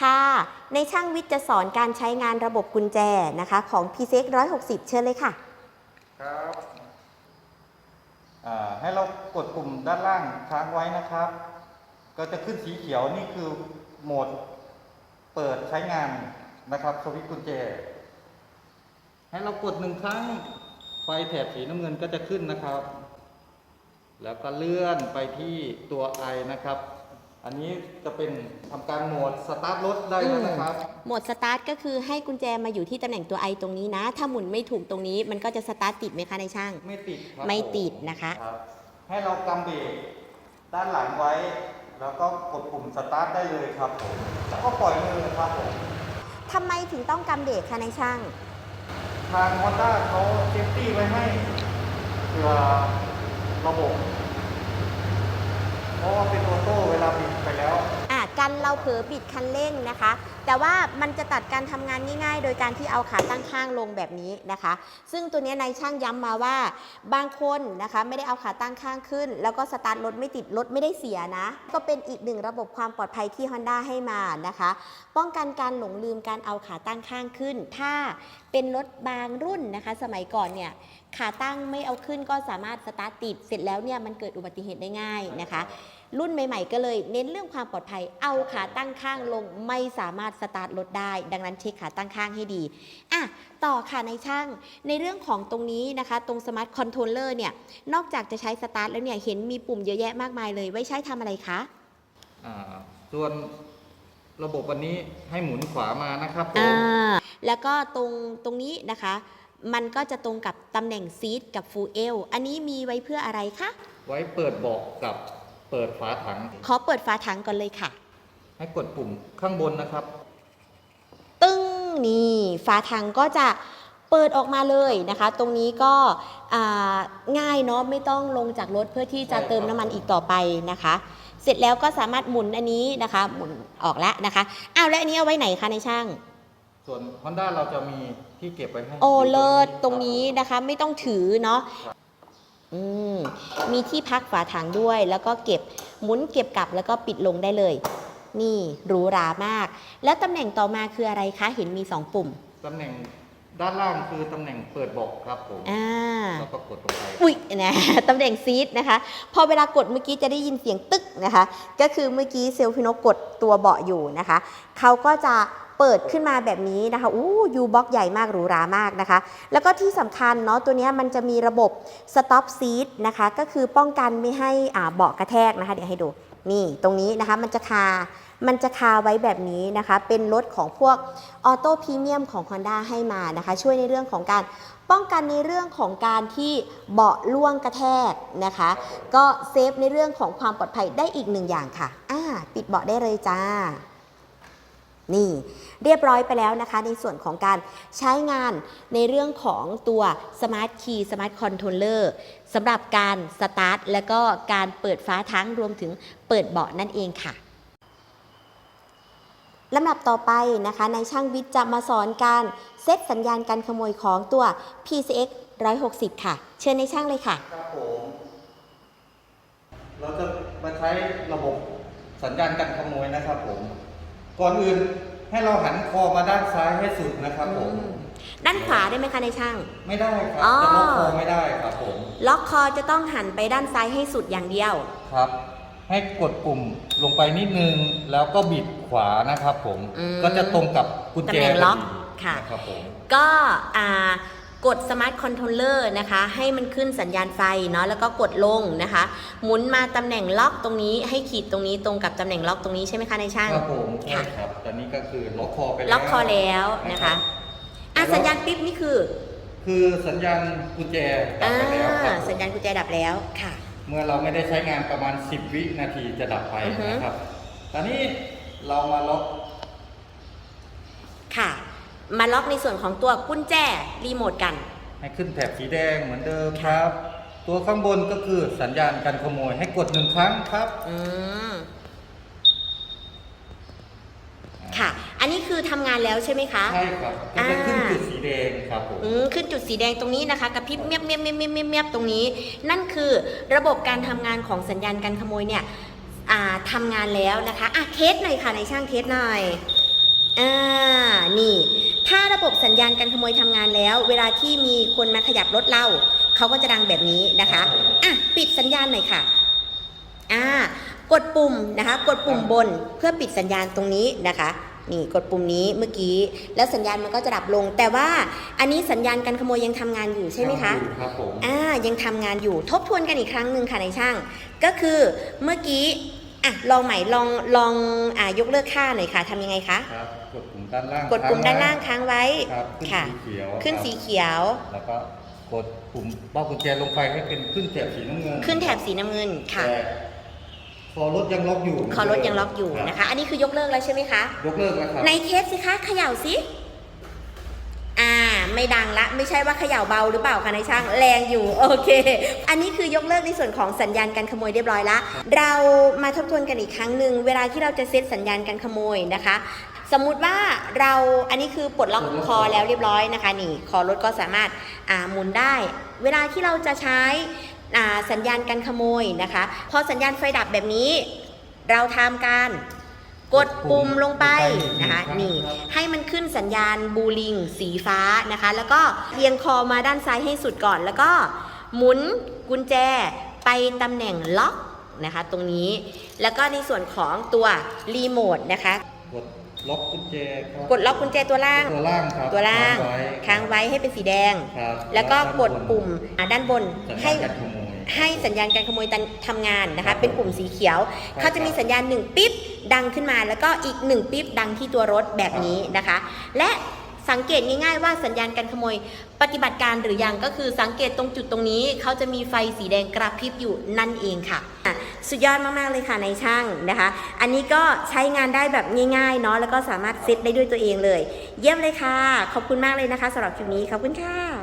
ค่ะ ในช่างวิทย์จะสอนการใช้งานระบบกุญแจนะคะ ของ p c x 160เชิญเลยค่ะ ครับให้เรากดปุ่มด้านล่างค้างไว้นะครับ ก็จะขึ้นสีเขียวนี่คือโหมดเปิดใช้งานนะครับสวิตช์กุญแจ ให้เรากดหนึ่งครั้งไฟแถบสีน้ำเงินก็จะขึ้นนะครับ แล้วก็เลื่อนไปที่ตัวไอนะครับ อันนี้จะเป็นทำการโหมดสตาร์ทรถได้แล้วนะครับ โหมดสตาร์ทก็คือให้กุญแจมาอยู่ที่ตำแหน่งตัว I ตรงนี้นะ ถ้าหมุนไม่ถูกตรงนี้ มันก็จะสตาร์ทติดไหมคะในช่าง ไม่ติดครับไม่ผติดนะคะรับให้เรากำเบรกด้านหลังไว้ แล้วก็กดปุ่มสตาร์ทได้เลยครับผมแล้วก็ปล่อยมือครับผมทำไมถึงต้องกำเบรกคะในช่าง ทาง Honda เขาเซฟตี้ไว้ให้เผื่อระบบ เพราะว่าเป็นออโต้เวลาบิดไปแล้ว กันเราเผลอบิดคันเร่งนะคะ แต่ว่ามันจะตัดการทำงานง่าย ๆ โดยการที่เอาขาตั้งข้างลงแบบนี้นะคะ ซึ่งตัวนี้นายช่างย้ำมาว่าบางคนนะคะไม่ได้เอาขาตั้งข้างขึ้น แล้วก็สตาร์ทรถไม่ติดรถไม่ได้เสียนะ ก็เป็นอีกหนึ่งระบบความปลอดภัยที่ Honda ให้มานะคะ ป้องกันการหลงลืมการเอาขาตั้งข้างขึ้น ถ้าเป็นรถบางรุ่นนะคะ สมัยก่อนเนี่ยขาตั้งไม่เอาขึ้นก็สามารถสตาร์ทติดเสร็จแล้วเนี่ยมันเกิดอุบัติเหตุได้ง่ายนะคะ รุ่นใหม่ ๆ ก็เลยเน้นเรื่องความปลอดภัย เอาขาตั้งข้างลงไม่สามารถสตาร์ทรถได้ ดังนั้นเช็คขาตั้งข้างให้ดีอะต่อค่ะในช่าง ในเรื่องของตรงนี้นะคะ ตรงสมาร์ทคอนโทรลเลอร์เนี่ย นอกจากจะใช้สตาร์ทแล้วเนี่ย เห็นมีปุ่มเยอะแยะมากมายเลย ไว้ใช้ทำอะไรคะอ่าส่วนระบบวันนี้ให้หมุนขวามานะครับผมอ่าแล้วก็ตรงตรงนี้นะคะ มันก็จะตรงกับตำแหน่งซีทกับฟูเอลอันนี้มีไว้เพื่ออะไรคะ ไว้เปิดเบาะกับ เปิดฝาถัง ขอเปิดฝาถังก่อนเลยค่ะ ให้กดปุ่มข้างบนนะครับ ตึ้งนี่ฝาถังก็จะเปิดออกมาเลยนะคะ ตรงนี้ก็อ่าง่ายเนาะไม่ต้องลงจากรถเพื่อที่จะใช่ครับเติมน้ำมันอีกต่อไปนะคะ เสร็จแล้วก็สามารถหมุนอันนี้นะคะ หมุนออกแล้วนะคะอ้าวแล้วอันนี้เอาไว้ไหนคะในช่างส่วน Honda เราจะมีที่เก็บไว้ให้โอ้ยู่เลิศตตรรงงนี้นี้นะคะ ไม่ต้องถือเนาะอื มมีที่พักฝาถังด้วย แล้วก็เก็บหมุนเก็บกลับแล้วก็ปิดลงได้เลย นี่หรูหรามาก แล้วตำแหน่งต่อมาคืออะไรคะ เห็นมีสองปุ่ม ตำแหน่งด้านล่างคือตำแหน่งเปิดเบาะครับผมอ่า แล้วก็กดลงไป อุ๊ยนะ ตำแหน่งซีดนะคะ พอเวลากดเมื่อกี้จะได้ยินเสียงตึกนะคะ ก็คือเมื่อกี้เซลล์พินกกดตัวเบาะอยู่นะคะ เขาก็จะ เปิดขึ้นมาแบบนี้นะคะอู้ยูบ็อกใหญ่มากหรูหรามากนะคะ แล้วก็ที่สำคัญเนาะตัวนี้มันจะมีระบบ stop seat นะคะก็คือป้องกันไม่ให้อ่าเบาะกระแทกนะคะ เดี๋ยวให้ดูนี่ตรงนี้นะคะมันจะคา มันจะคาไว้แบบนี้นะคะ เป็นรถของพวกออโต้พรีเมียมของ Honda ให้มานะคะ ช่วยในเรื่องของการป้องกันในเรื่องของการที่เบาะล่วงกระแทกนะคะ ก็เซฟในเรื่องของความปลอดภัยได้อีกหนึ่งอย่างค่ะอ่าปิดเบาะได้เลยจ้า นี่เรียบร้อยไปแล้วนะคะในส่วนของการใช้งานในเรื่องของตัว Smart Key Smart Controller สำหรับการสตาร์ทและก็การเปิดฟ้าทั้งรวมถึงเปิดเบาะนั่นเองค่ะลำดับต่อไปนะคะในช่างวิทย์จะมาสอนการเซตสัญญาณการขโมยของตัว PCX 160 ค่ะ เชิญในช่างเลยค่ะ ครับผม เราจะมาใช้ระบบสัญญาณการขโมยนะครับผม ก่อนอื่นให้เราหันคอมาด้านซ้ายให้สุดนะครับผม ด้านขวาได้ไหมคะในช่าง ไม่ได้ครับอ๋อ จะล็อกคอไม่ได้ครับผม ล็อกคอจะต้องหันไปด้านซ้ายให้สุดอย่างเดียว ครับ ให้กดปุ่มลงไปนิดนึง แล้วก็บิดขวานะครับผม อืมก็จะตรงกับกุญแจตำแหน่งล็อกพดีค่ะ นะครับผม ก็อ่า กด Smart Controller นะคะ ให้มันขึ้นสัญญาณไฟเนาะแล้วก็กดลงนะคะ หมุนมาตำแหน่งล็อกตรงนี้ให้ขีดตรงนี้ตรงกับตำแหน่งล็อกตรงนี้ใช่ไหมคะในช่างครับผมใช่ค่ะครับตอนนี้ก็คือล็อกคอไปแล้วล็อกคอแล้วนะคะอะสัญญาณปิ๊บนี่คือ คือสัญญาณกุญแจดับอ่าไปแล้วครับผมสัญญาณกุญแจดับแล้วค่ะ เมื่อเราไม่ได้ใช้งานประมาณ 10 วินาทีจะดับไปอือฮึนะครับ ตอนนี้เรามาล็อกค่ะ มาล็อกในส่วนของตัวกุญแจรีโมทกัน ให้ขึ้นแถบสีแดงเหมือนเดิมครับ ตัวข้างบนก็คือสัญญาณการขโมยให้กดหนึ่งครั้งครับ อืมค่ะ อันนี้คือทำงานแล้วใช่ไหมคะ ใช่ครับก็จะขึ้นอ่าจุดสีแดงครับผมอืมขึ้นจุดสีแดงตรงนี้นะคะกระพริบเมียบเมียบเมียบเมียบเมียบเมียบตรงนี้ นั่นคือระบบการทำงานของสัญญาณการขโมยเนี่ยอ่าทำงานแล้วนะคะอะเทสหน่อยค่ะในช่างเทสหน่อยอ่านี่ ถ้าระบบสัญญาณการขโมยทำงานแล้ว เวลาที่มีคนมาขยับรถเรา เขาก็จะดังแบบนี้นะคะ อะ ปิดสัญญาณหน่อยค่ะ อ่า กดปุ่มนะคะ กดปุ่มบนเพื่อปิดสัญญาณตรงนี้นะคะ นี่กดปุ่มนี้เมื่อกี้ แล้วสัญญาณมันก็จะดับลง แต่ว่าอันนี้สัญญาณการขโมยยังทำงานอยู่ใช่ไหมคะ ครับผมอ่า ยังทำงานอยู่ ทบทวนกันอีกครั้งหนึ่งค่ะในช่าง ก็คือเมื่อกี้ อะ ลองใหม่ ลอง ลอง อ่า ยกเลิกค่าหน่อยค่ะทำยังไงคะ ครับกดปุ่ม ด้านล่างกดปุ่มด้านล่างค้ค้างไว้ครับขึ้นค่ะ สีเขียวขึ้นครับสีเขียว แล้วก็กดปุ่มเบ้ากุญแจลงไปให้เป็นขึ้นแถบสีน้ำเงินขึ้นแถบสีน้ำเงินค่ะแต่คอรถยังล็อกอยู่คอรถยังล็อกอยู่นะคะ อันนี้คือยกเลิกแล้วใช่ไหมคะ ยกเลิกแล้วครับในเทสสิคะเขย่าสิอ่า ไม่ดังละ ไม่ใช่ว่าเขย่าเบาหรือเปล่าคะในช่างแรงอยู่ โอเค อันนี้คือยกเลิกในส่วนของสัญญาณการขโมยเรียบร้อยละ เรามาทบทวนกันอีกครั้งหนึ่งเวลาที่เราจะเซตสัญญาณการขโมยนะคะ สมมุติว่าเราอันนี้คือปลดล็อกคอแล้วเรียบร้อยนะคะนี่คอรถก็สามารถอ่าหมุนได้ เวลาที่เราจะใช้อ่าสัญญาณการขโมยนะคะ พอสัญญาณไฟดับแบบนี้ เราทำการกดปุ่มลงไปนะคะนี่ให้มันขึ้นสัญญาณบูลิงสีฟ้านะคะ แล้วก็เอียงคอมาด้านซ้ายให้สุดก่อน แล้วก็หมุนกุญแจไปตำแหน่งล็อกนะคะ ตรงนี้แล้วก็ในส่วนของตัวรีโมทนะคะกด ล็อกกุญแจครับกดล็อกกุญแจตัวล่าง ตัวล่างครับตัวล่างค้ค้างไว้ให้เป็นสีแดง ครับแล้วก็กดปุ่มอ่าด้านบนสัญให้ญาณการขโมย ให้สัญญาณการขโมยตันทำงานนะครัคะบเป็นปุ่มสีเขียว ครับเขาจะมีสัญญาณหนึ่งปิ๊บดังขึ้นมา แล้วก็อีกหนึ่งปิ๊บดังที่ตัวรถแบบนี้นะคะ และ สังเกตง่ายๆว่าสัญญาณการขโมยปฏิบัติการหรือยังก็คือสังเกตตรงจุดตรงนี้เขาจะมีไฟสีแดงกระพริบอยู่นั่นเองค่ะอะ สุดยอดมากๆเลยค่ะในช่างนะคะ อันนี้ก็ใช้งานได้แบบง่ายๆเนาะแล้วก็สามารถเซตได้ด้วยตัวเองเลย เยี่ยมเลยค่ะ ขอบคุณมากเลยนะคะสำหรับคลิปนี้ขอบคุณค่ะ